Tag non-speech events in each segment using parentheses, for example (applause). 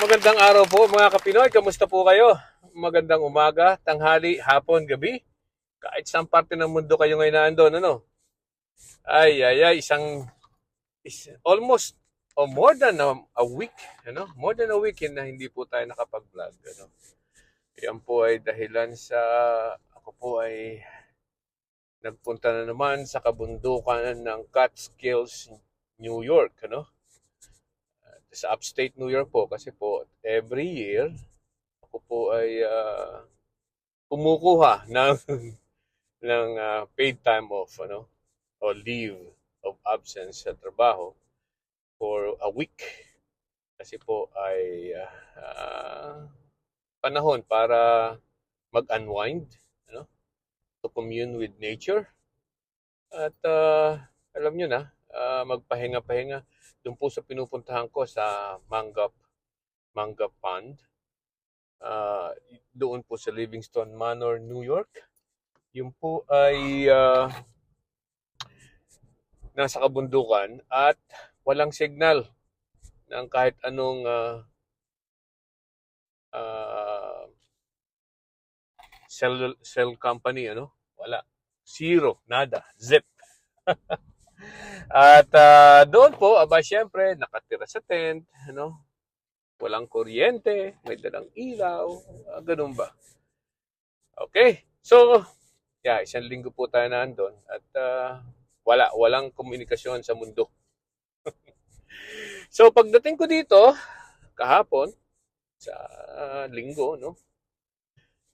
Magandang araw po mga kapinoy. Kamusta po kayo? Magandang umaga, tanghali, hapon, gabi. Kahit saan parte ng mundo kayo ngayon naandun, ano? Ay, ay, ay, isang, is, almost, or more than a, a week, ano? More than a week na hindi po tayo nakapag-vlog, ano? Yan po ay dahilan sa, ako po ay nagpunta na naman sa kabundukan ng Catskills, New York, ano? Sa upstate New York po kasi po every year ako po ay ah, kumukuha (laughs) ng ng ah, paid time off ano o leave of absence sa trabaho for a week. Kasi po ay ah, panahon para mag-unwind ano to commune with nature. At ah, alam nyo na ah, magpahinga-pahinga doon po sa pinupuntahan ko sa Mangap Mangap Pond. Ah, doon po sa Livingston Manor, New York. Yun po ay ah, nasa kabundukan at walang signal ng kahit anong ah, ah, cell, cell company, ano? Wala. Zero. Nada. Zip. (laughs) At ah, doon po, aba syempre, nakatira sa tent, ano? Walang kuryente, may dalang ilaw, ah, ganun ba? Okay. So, yeah, isang linggo po tayo nandun at ah, wala, walang komunikasyon sa mundo. (laughs) so, pagdating ko dito, kahapon, sa linggo, no?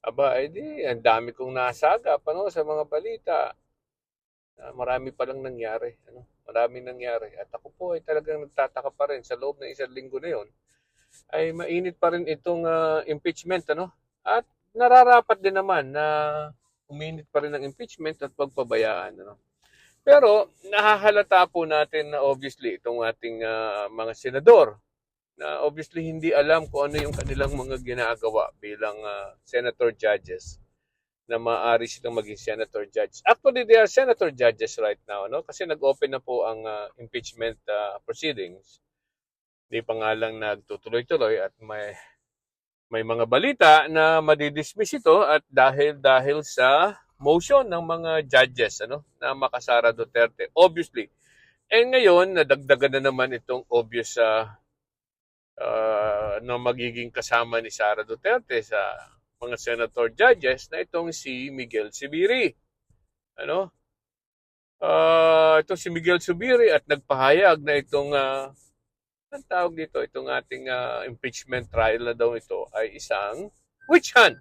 Aba, edi, ang dami kong nasagap, ano, sa mga balita. Ah, marami pa lang nangyari. Ano? Maraming nangyari. At ako po ay talagang nagtataka pa rin sa loob ng isang linggo na yon ay mainit pa rin itong ah, impeachment. Ano? At nararapat din naman na uminit pa rin ang impeachment at pagpabayaan. Ano? Pero nahahalata po natin na obviously itong ating ah, mga senador na obviously hindi alam kung ano yung kanilang mga ginagawa bilang ah, senator judges na maaari silang maging senator judge. Actually, they are senator judges right now, no? Kasi nag-open na po ang ah, impeachment ah, proceedings. Hindi pa nga lang nagtutuloy-tuloy at may may mga balita na madidismiss ito at dahil dahil sa motion ng mga judges ano na makasara Duterte obviously eh ngayon nadagdagan na naman itong obvious sa na magiging kasama ni Sara Duterte sa mga senator judges na itong si Miguel Subiri. Ano? Ah, ito si Miguel Subiri at nagpahayag na itong uh, ang tawag dito, itong ating ah, impeachment trial na daw ito ay isang witch hunt.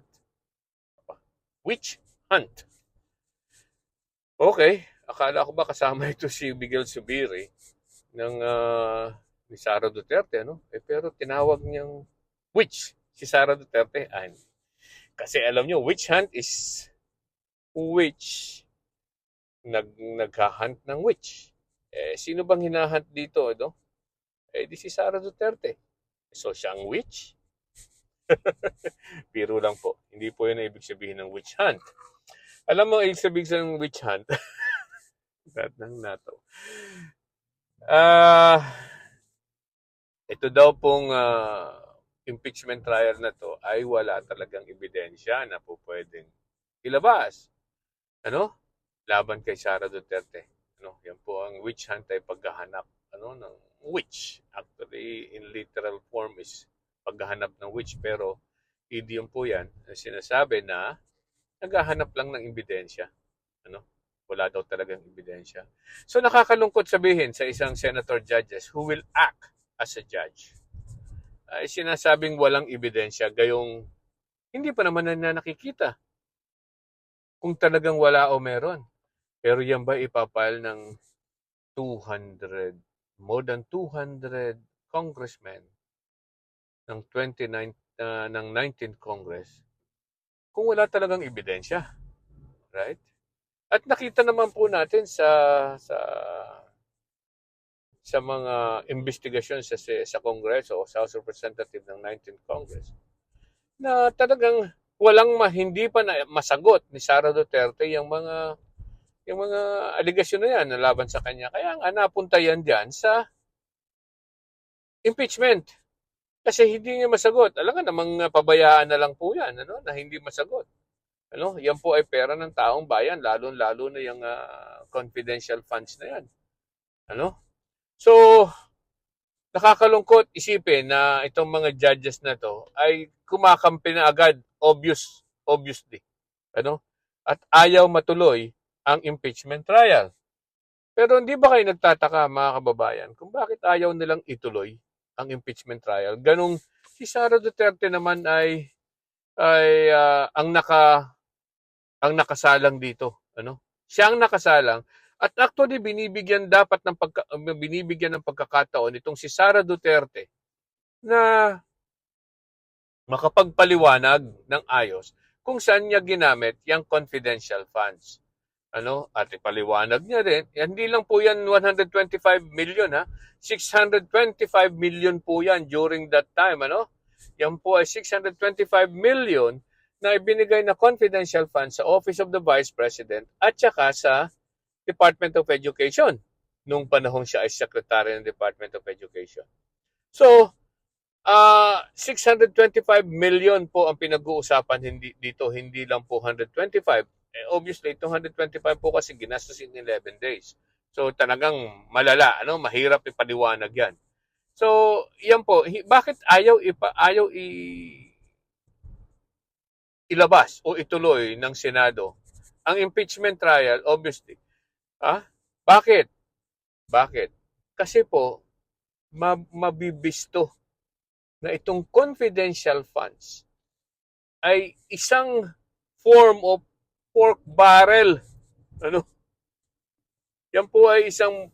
Witch hunt. Okay, akala ko ba kasama ito si Miguel Subiri ng ah, ni Sara Duterte, ano? Eh, pero tinawag niyang witch si Sara Duterte. Ah. Kasi alam nyo, witch hunt is witch nag naghahunt ng witch. Eh, sino bang hinahunt dito, no? Eh, di si Sara Duterte. So, siyang witch? (laughs) Biro lang po. Hindi po yun ang ibig sabihin ng witch hunt. Alam mo, ibig sabihin ng witch hunt? (laughs) Lahat ng nato. Ah, ito daw pong ah, impeachment trial na to ay wala talagang ebidensya na po pwedeng ilabas. Ano? Laban kay Sara Duterte. Ano? Yan po ang witch hunt ay paghahanap ano ng witch. Actually, in literal form is paghahanap ng witch pero idiom po yan na sinasabi na naghahanap lang ng ebidensya. Ano? Wala daw talagang ebidensya. So nakakalungkot sabihin sa isang senator judges who will act as a judge ay sinasabing walang ebidensya gayong hindi pa naman na nakikita kung talagang wala o meron. Pero yan ba ipapile ng 200, more than 200 congressmen ng 29 uh, ng 19th Congress kung wala talagang ebidensya. Right? At nakita naman po natin sa sa sa mga investigasyon sa sa Kongreso o sa House of Representatives ng 19th Congress na talagang walang ma, hindi pa na masagot ni Sara Duterte yung mga yung mga aligasyon na yan na laban sa kanya. Kaya nga napunta yan dyan sa impeachment. Kasi hindi niya masagot. Alam nga namang pabayaan na lang po yan, ano, na hindi masagot. Ano, yan po ay pera ng taong bayan, lalo-lalo na yung uh, confidential funds na yan. Ano? So, nakakalungkot isipin na itong mga judges na to ay kumakampi na agad, obvious, obviously. Ano? At ayaw matuloy ang impeachment trial. Pero hindi ba kayo nagtataka mga kababayan kung bakit ayaw nilang ituloy ang impeachment trial? Ganong si Sara Duterte naman ay ay uh, ang naka ang nakasalang dito, ano? Siya ang nakasalang at actually binibigyan dapat ng pagka, binibigyan ng pagkakataon itong si Sara Duterte na makapagpaliwanag ng ayos kung saan niya ginamit yung confidential funds. Ano? At ipaliwanag niya rin, hindi lang po yan 125 million ha. 625 million po yan during that time, ano? Yan po ay 625 million na ibinigay na confidential funds sa Office of the Vice President at saka sa Department of Education nung panahon siya ay Secretary ng Department of Education. So, uh, 625 million po ang pinag-uusapan hindi, dito, hindi lang po 125. Eh, obviously, 225 po kasi ginastos in 11 days. So, talagang malala, ano, mahirap ipaliwanag yan. So, yan po. Bakit ayaw, ipa, ayaw i, ilabas o ituloy ng Senado ang impeachment trial, obviously. Ah? Bakit? Bakit? Kasi po, mabibisto na itong confidential funds ay isang form of pork barrel. Ano? Yan po ay isang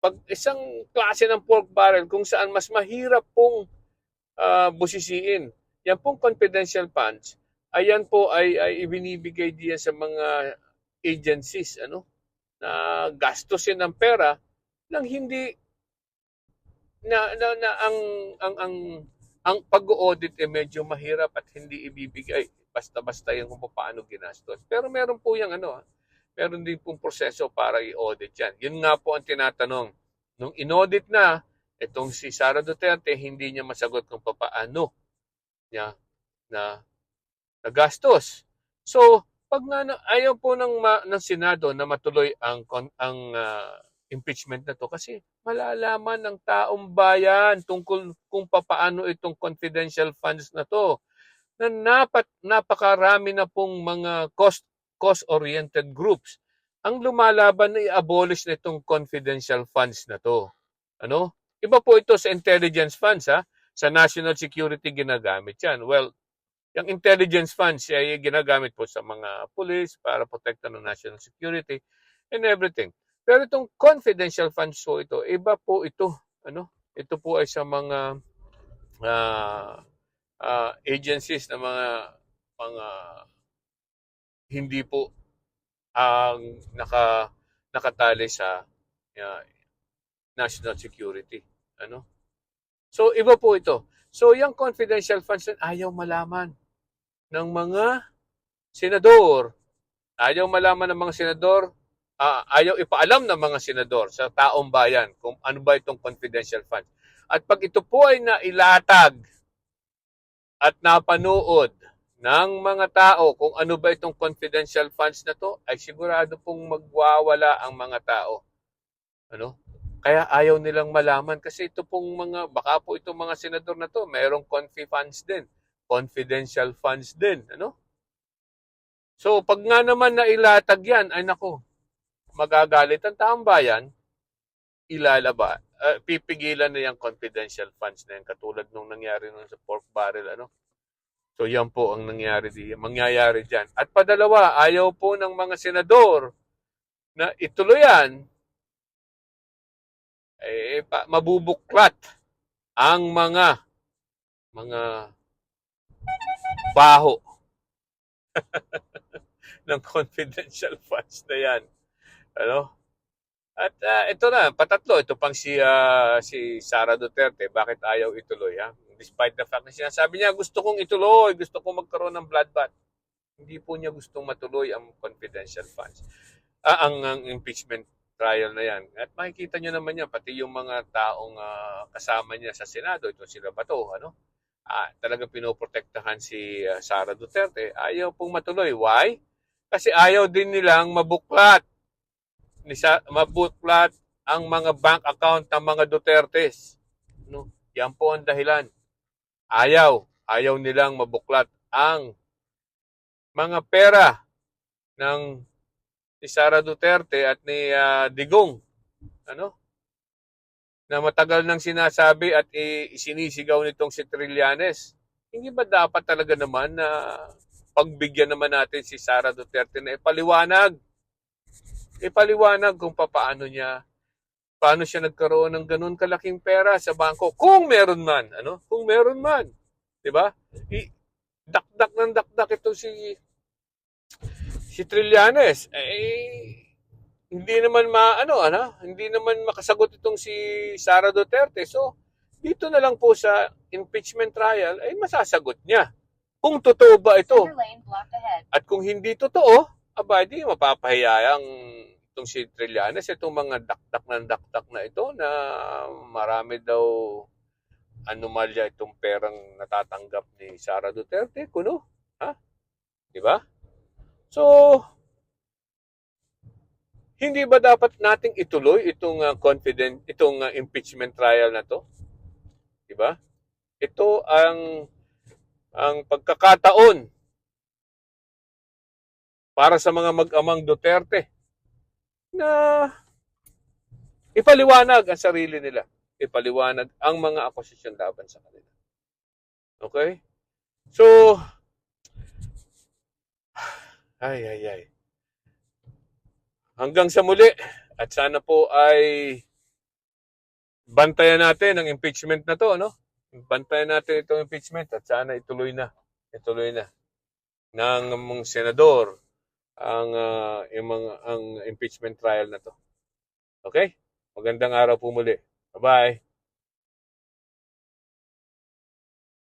pag isang klase ng pork barrel kung saan mas mahirap pong uh, busisiin yan pong confidential funds, ayan po ay, ay ibinibigay diyan sa mga agencies ano na gastusin ng pera nang hindi na, na, na ang ang ang ang pag-audit ay medyo mahirap at hindi ibibigay basta-basta yung kung paano ginastos. Pero meron po yung ano, meron din pong proseso para i-audit yan. Yun nga po ang tinatanong. Nung in-audit na, itong si Sara Duterte, hindi niya masagot kung paano niya na nagastos. So, pag nga ayaw po ng, ma, ng Senado na matuloy ang ang uh, impeachment na to kasi malalaman ng taong bayan tungkol kung papaano itong confidential funds na to na napat napakarami na pong mga cost cost oriented groups ang lumalaban na i-abolish na itong confidential funds na to. Ano? Iba po ito sa intelligence funds ha sa national security ginagamit yan. Well, yung intelligence funds ay ginagamit po sa mga police para protekta ng national security and everything. Pero itong confidential funds po ito, iba po ito. Ano? Ito po ay sa mga uh, uh, agencies na mga mga hindi po ang naka nakatali sa uh, national security. Ano? So, iba po ito. So, yung confidential funds ayaw malaman ng mga senador. Ayaw malaman ng mga senador, uh, ayaw ipaalam ng mga senador sa taong bayan kung ano ba itong confidential funds. At pag ito po ay nailatag at napanood ng mga tao kung ano ba itong confidential funds na to, ay sigurado pong magwawala ang mga tao. Ano? Kaya ayaw nilang malaman kasi ito pong mga, baka po itong mga senador na to, mayroong confi funds din. Confidential funds din. Ano? So, pag nga naman na ilatag yan, ay nako, magagalit ang taong bayan, ilalaba, uh, pipigilan na yung confidential funds na yan, katulad nung nangyari nung sa pork barrel, ano? So, yan po ang nangyari diyan, mangyayari diyan. At padalawa, ayaw po ng mga senador na ituloy yan eh, pa, mabubuklat ang mga mga baho (laughs) ng confidential (laughs) funds na yan. Ano? At uh, ito na, patatlo. Ito pang si, uh, si Sara Duterte. Bakit ayaw ituloy? Ha? Despite the fact na sinasabi niya, gusto kong ituloy, gusto kong magkaroon ng bloodbath. Hindi po niya gustong matuloy ang confidential funds. Uh, ang, ang impeachment trial na yan. At makikita nyo naman yan, pati yung mga taong ah, kasama niya sa Senado, ito sila Bato, ano? Ah, talagang pinoprotektahan si ah, Sara Duterte. Ayaw pong matuloy. Why? Kasi ayaw din nilang mabuklat. Ni mabuklat ang mga bank account ng mga Dutertes. No? Yan po ang dahilan. Ayaw. Ayaw nilang mabuklat ang mga pera ng ni Sara Duterte at ni ah, Digong. Ano? Na matagal nang sinasabi at isinisigaw nitong si Trillanes. Hindi ba dapat talaga naman na pagbigyan naman natin si Sara Duterte na ipaliwanag? Ipaliwanag kung paano niya paano siya nagkaroon ng ganun kalaking pera sa bangko kung meron man ano kung meron man 'di ba dakdak ng dakdak ito si si Trillanes eh hindi naman maano ano hindi naman makasagot itong si Sara Duterte so dito na lang po sa impeachment trial ay masasagot niya kung totoo ba ito at kung hindi totoo, aba di mapapahiya ang itong si Trillanes, itong mga dakdak ng dakdak na ito na marami daw anomalya itong perang natatanggap ni Sara Duterte, kuno. Ha? Di ba? So, hindi ba dapat nating ituloy itong ah, confident itong ah, impeachment trial na to? Di ba? Ito ang ang pagkakataon para sa mga mag-amang Duterte na ipaliwanag ang sarili nila. Ipaliwanag ang mga akusasyon laban sa kanila. Okay? So, (sighs) ay, ay, ay. Hanggang sa muli, at sana po ay bantayan natin ang impeachment na to, no? Bantayan natin itong impeachment at sana ituloy na. Ituloy na ng mga senador ang ah, yung mga ang impeachment trial na to. Okay? Magandang araw po muli. Bye-bye.